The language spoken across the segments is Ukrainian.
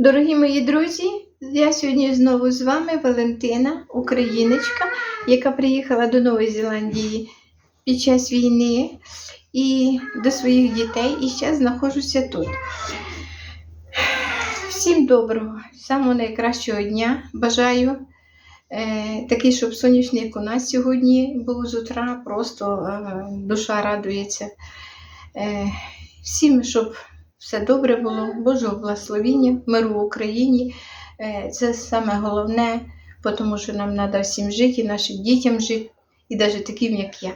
Дорогі мої друзі, я сьогодні знову з вами Валентина, україночка, яка приїхала до Нової Зеландії під час війни і до своїх дітей, і зараз знаходжуся тут. Всім доброго, самого найкращого дня бажаю. Е, такий, щоб сонячний як у нас сьогодні був з утра, просто е, душа радується. Е, всім, щоб все добре було, Божого благословіння, миру в Україні. Е, Це саме головне, тому що нам треба всім жити, і нашим дітям жити, і навіть таким, як я.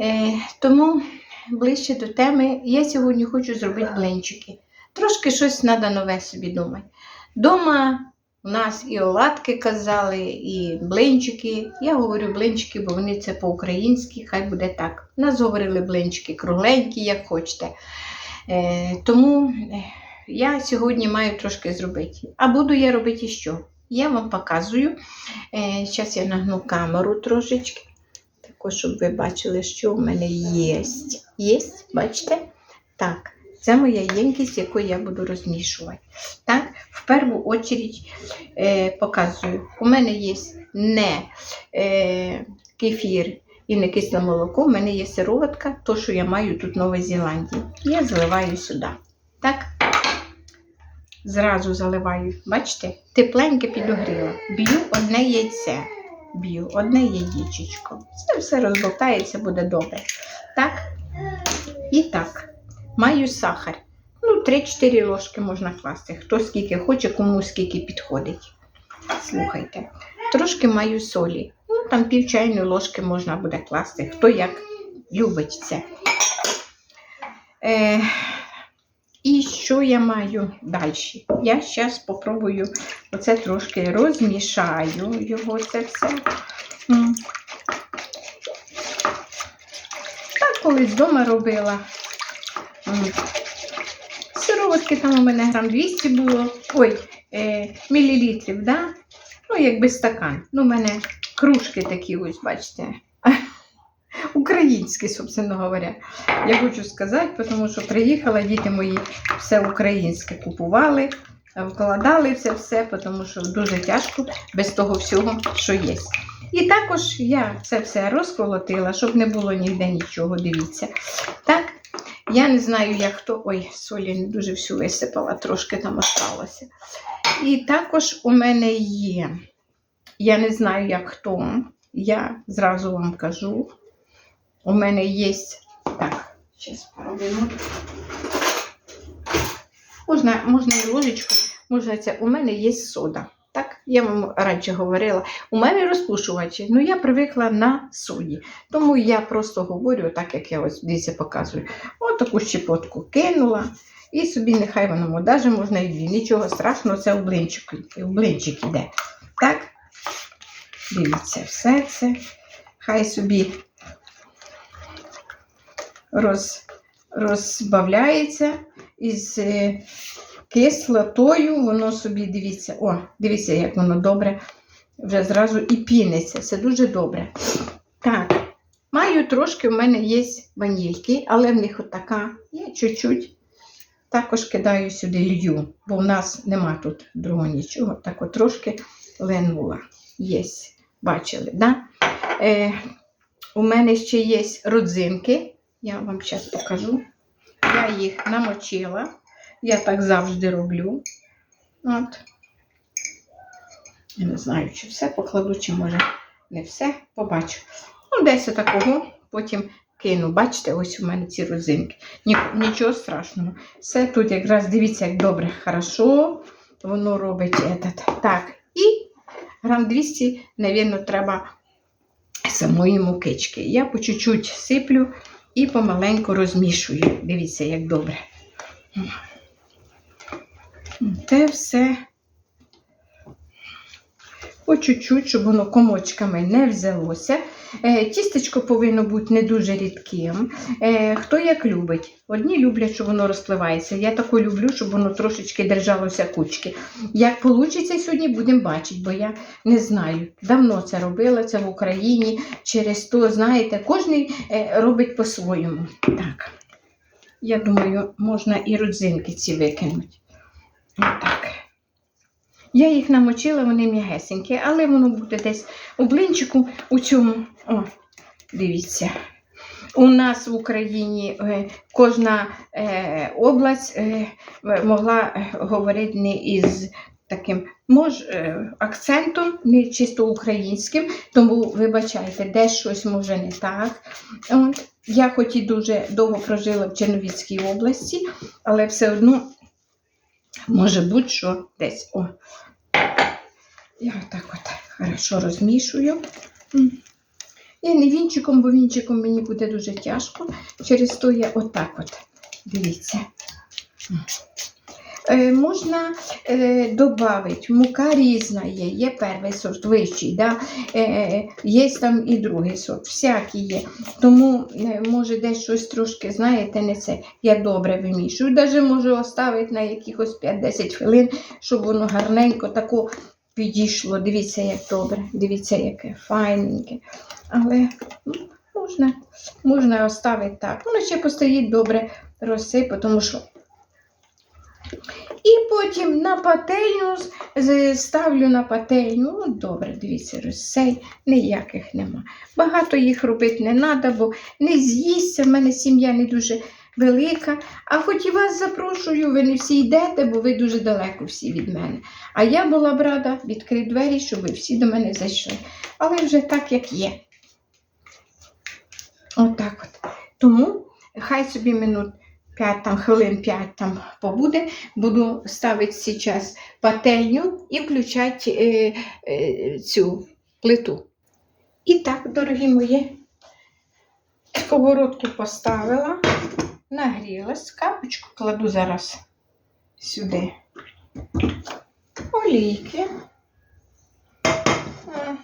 Е, Тому ближче до теми я сьогодні хочу зробити блинчики. Трошки щось треба нове собі думати. Дома у нас і оладки казали, і блинчики. Я говорю блинчики, бо вони це по-українськи, хай буде так. У нас говорили блинчики кругленькі, як хочете. Е, тому е, я сьогодні маю трошки зробити. А буду я робити що? Я вам показую. Е, Зараз я нагну камеру трошечки. Також, щоб ви бачили, що в мене є. Є, бачите? Так, це моя ємкість, яку я буду розмішувати. Так, в першу очередь е, показую. У мене є не е, кефір і не кисле молоко, у мене є сироватка, то, що я маю тут в Новій Зеландії. Я заливаю сюди. Так, зразу заливаю. Бачите, тепленьке підогріла. Б'ю одне яйце. Б'ю одне яєчечко. Це все розболтається, буде добре. Так. І так, маю сахар. Ну, 3-4 ложки можна класти. Хто скільки хоче, кому скільки підходить. Слухайте. Трошки маю солі. Там пів чайної ложки можна буде класти. Хто як любить це. Е, і що я маю далі? Я зараз спробую оце трошки розмішаю його це все. Так колись вдома робила. Сироватки там у мене грам 200 було. Ой, е, мілілітрів, да? Ну, якби стакан. Ну, у мене кружки такі, ось, бачите. Українські, собственно говоря. Я хочу сказати, тому що приїхала, діти мої все українське купували, вкладали це все, тому що дуже тяжко без того всього, що є. І також я це все розколотила, щоб не було ніде нічого, дивіться. Так, я не знаю, як хто. Ой, солі не дуже всю висипала, трошки там осталося. І також у мене є, я не знаю, як хто, я зразу вам кажу. У мене є. Так, зараз спробуємо. Можна, можна і ложечку, можна це. У мене є сода. Так, я вам раніше говорила. У мене розпушувачі, ну я привикла на соді. Тому я просто говорю, так як я ось дивіться показую. Ось таку щепотку кинула. І собі нехай воно навіть можна і дві. Нічого страшного, це в блинчик, в блинчик іде. Так, дивіться, все це. Хай собі роз, розбавляється із е, кислотою, воно собі, дивіться, о, дивіться, як воно добре, вже зразу і піниться. Це дуже добре. Так, маю трошки, в мене є ванільки, але в них отака, я чуть-чуть також кидаю сюди лью, бо в нас нема тут другого нічого. Так от трошки ленула. Є, бачили, да? Е, у мене ще є родзинки. Я вам зараз покажу. Я їх намочила. Я так завжди роблю. От. Я не знаю, чи все покладу, чи може не все. Побачу. Ну, десь такого, потім кину. Бачите, ось у мене ці розинки. Нічого страшного. Все тут якраз дивіться, як добре, хорошо. Воно робить этот. Так, і грам 200, мабуть, треба самої мукички. Я по чуть-чуть сиплю і помаленьку розмішую. Дивіться, як добре. Те все по чуть-чуть, щоб воно комочками не взялося. Е, Тістечко повинно бути не дуже рідким. Е, Хто як любить. Одні люблять, щоб воно розпливається. Я таку люблю, щоб воно трошечки держалося кучки. Як вийде сьогодні, будемо бачити, бо я не знаю. Давно це робила, це в Україні. Через то, знаєте, кожен робить по-своєму. Так. Я думаю, можна і родзинки ці викинути. Отак. Я їх намочила, вони м'ягесенькі, але воно буде десь у блинчику у цьому. О, дивіться. У нас в Україні е, кожна е, область е, могла говорити не із таким мож, акцентом, не чисто українським, тому вибачайте, десь щось може не так. От. Я хоч і дуже довго прожила в Черновіцькій області, але все одно може бути, що десь. О. Я отак от хорошо розмішую. Я не вінчиком, бо вінчиком мені буде дуже тяжко. Через то я отак от. Дивіться. Е, можна е, додати, мука різна є, є перший сорт вищий, да? е, є там і другий сорт, всякий є. Тому може десь щось трошки, знаєте, не це. Я добре вимішую. Навіть можу оставити на якихось 5-10 хвилин, щоб воно гарненько тако підійшло. Дивіться, як добре, дивіться, яке файненьке. Але ну, можна, можна оставити так. Воно ще постоїть добре розсипе, тому що. І потім на пательню ставлю на пательню. Ну, добре, дивіться, розсей, ніяких нема. Багато їх робити не треба, бо не з'їсться. В мене сім'я не дуже велика. А хоч і вас запрошую, ви не всі йдете, бо ви дуже далеко всі від мене. А я була б рада відкрити двері, щоб ви всі до мене зайшли. Але вже так, як є. Отак от. Тому хай собі минут 5 там, хвилин 5 там побуде, буду ставити зараз пательню і включати е, е, цю плиту. І так, дорогі мої, сковородку поставила, нагрілась, капочку кладу зараз сюди. Олійки. Е.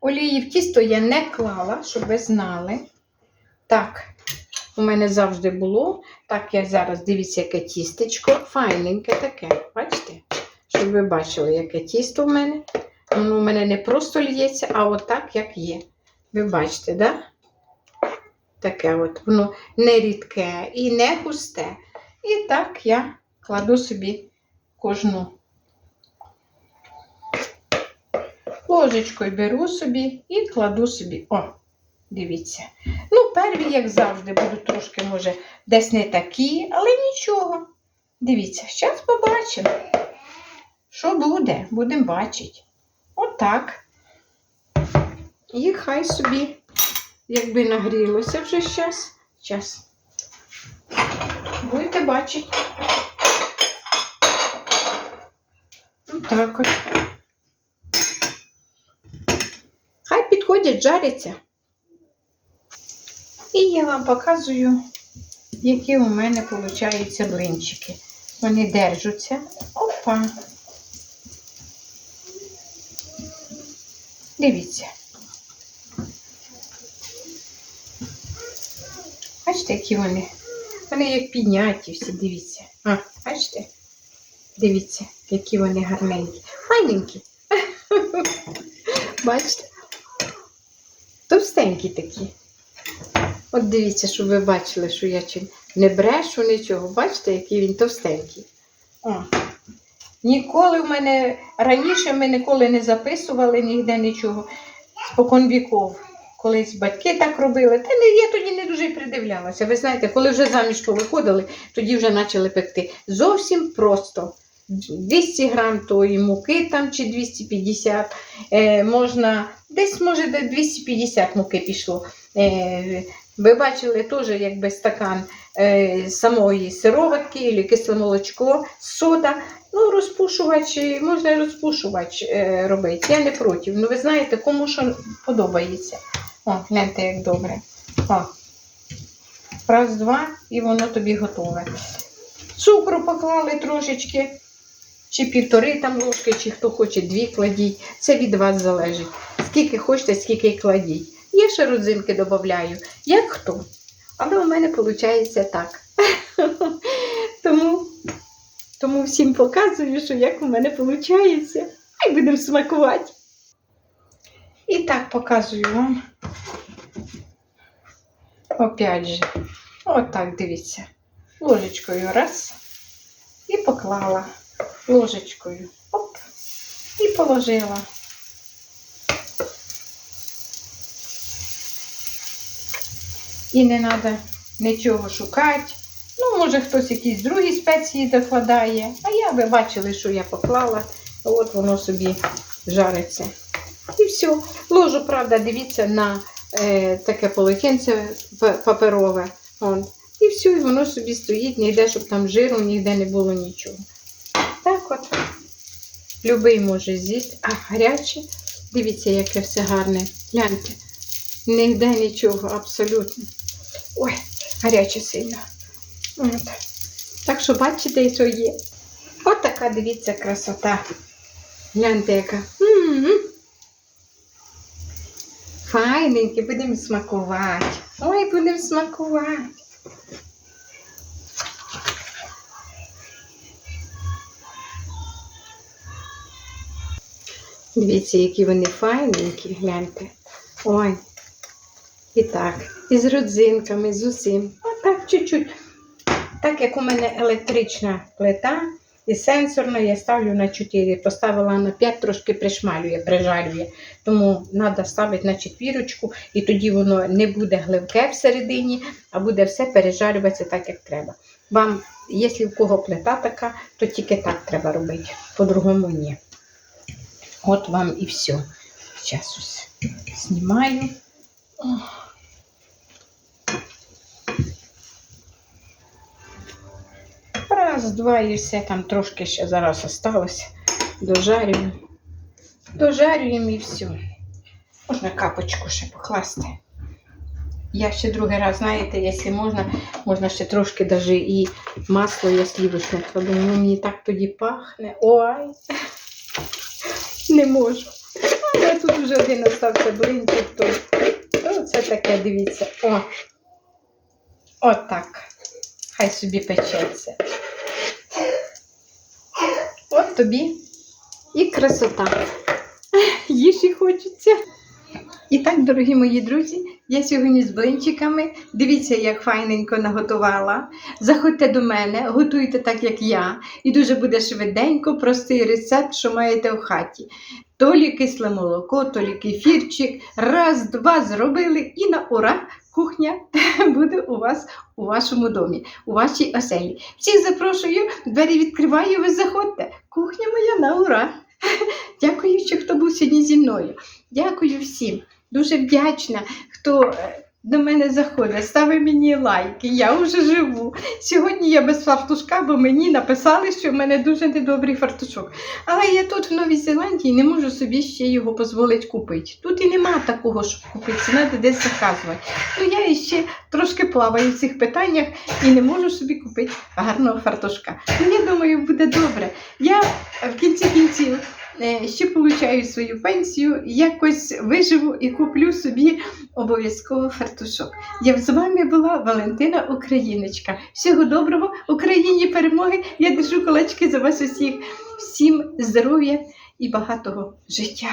Олії в тісто я не клала, щоб ви знали. Так, у мене завжди було. Так, я зараз дивіться, яке тістечко. Файненьке таке. Бачите? Щоб ви бачили, яке тісто в мене. Воно у мене не просто лється, а отак, як є. Ви бачите, да? Таке от. Воно не рідке і не густе. І так я кладу собі кожну ложечкою беру собі і кладу собі. О, дивіться. Ну, перві, як завжди, будуть трошки, може, десь не такі, але нічого. Дивіться, зараз побачимо. Що буде, будемо бачити. Отак. І хай собі, якби нагрілося вже зараз. Зараз. Будете бачити. Отак от. Хай підходять, жаряться. І я вам показую, які у мене получаються блинчики. Вони держаться. Опа. Дивіться. Бачите, які вони? Вони як підняті всі, дивіться. А, бачите? Дивіться, які вони гарненькі. Файненькі. Бачите? Товстенькі такі. От дивіться, щоб ви бачили, що я чим не брешу нічого. Бачите, який він товстенький. О. Ніколи в мене раніше ми ніколи не записували ніде нічого. Спокон віков. Колись батьки так робили. Та не, я тоді не дуже й придивлялася. Ви знаєте, коли вже заміж повиходили, тоді вже почали пекти. Зовсім просто. 200 грам тої муки там чи 250. Е, можна, десь може 250 муки пішло. Е, ви бачили теж якби стакан е, самої сироватки, або кисле молочко, сода. Ну, розпушувач, можна і розпушувач е, робити. Я не проти. Ну, ви знаєте, кому що подобається. О, гляньте, як добре. О. Раз, два, і воно тобі готове. Цукру поклали трошечки, чи півтори там ложки, чи хто хоче дві кладіть. Це від вас залежить. Скільки хочете, скільки кладіть. Я ще родзинки додаю, як хто. Але у мене виходить так. тому, тому всім показую, що як у мене виходить. Хай будемо смакувати. І так показую вам. Опять же, отак дивіться. Ложечкою раз. І поклала. ложечкою. Оп. І положила. І не треба нічого шукати. Ну, може, хтось якісь другі спеції докладає. А я ви бачили, що я поклала. От воно собі жариться. І все. Ложу, правда, дивіться на е, таке полотенце паперове. Он. І все, і воно собі стоїть, ніде, щоб там жиру, ніде не було нічого. Так от. Любий може з'їсти, а гаряче. Дивіться, яке все гарне. Гляньте. Ніде нічого, абсолютно. Ой, гаряче сильно. От. Так що бачите, то є. От така, дивіться, красота. Гляньте, яка. Файненькі, будемо смакувати. Ой, будемо смакувати. Дивіться, які вони файненькі, гляньте. Ой. І так, і з родзинками, з усім. Отак, чуть-чуть. Так як у мене електрична плита і сенсорна, я ставлю на 4. Поставила на 5, трошки пришмалює, прижарює. Тому треба ставити на четвірочку, і тоді воно не буде гливке всередині, а буде все пережарюватися так, як треба. Вам, якщо в кого плита така, то тільки так треба робити. По-другому ні. От вам і все. Зараз ось знімаю. Ох. Раз, два і все там трошки ще зараз осталось. Дожарюємо. Дожарюємо і все. Можна капочку ще покласти. Я ще другий раз, знаєте, якщо можна, можна ще трошки даже і масло я сливочне кладу. Воно мені так тоді пахне. Ой, не можу. Але тут вже один остався блинчик, то, це таке, дивіться. О, от так. Хай собі печеться. От тобі і красота. Їжі хочеться. І так, дорогі мої друзі, я сьогодні з блинчиками. Дивіться, як файненько наготувала. Заходьте до мене, готуйте так, як я. І дуже буде швиденько, простий рецепт, що маєте в хаті. То лі кисле молоко, то лі кефірчик. Раз, два зробили і на ура! Кухня буде у вас у вашому домі, у вашій оселі. Всіх запрошую, двері відкриваю, ви заходьте. Кухня моя на ура! Дякую, що хто був сьогодні зі мною. Дякую всім. Дуже вдячна, хто е, до мене заходить, ставить мені лайки. Я вже живу. Сьогодні я без фартушка, бо мені написали, що в мене дуже недобрий фартушок. Але я тут в Новій Зеландії не можу собі ще його дозволити купити. Тут і нема такого, щоб купити, треба десь заказувати. Ну я іще трошки плаваю в цих питаннях і не можу собі купити гарного фартушка. Ну, я думаю, буде добре. Я е, в кінці кінців ще получаю свою пенсію, якось виживу і куплю собі обов'язково фартушок. Я з вами була Валентина Україночка. Всього доброго, Україні перемоги! Я держу кулачки за вас усіх. Всім здоров'я і багатого життя.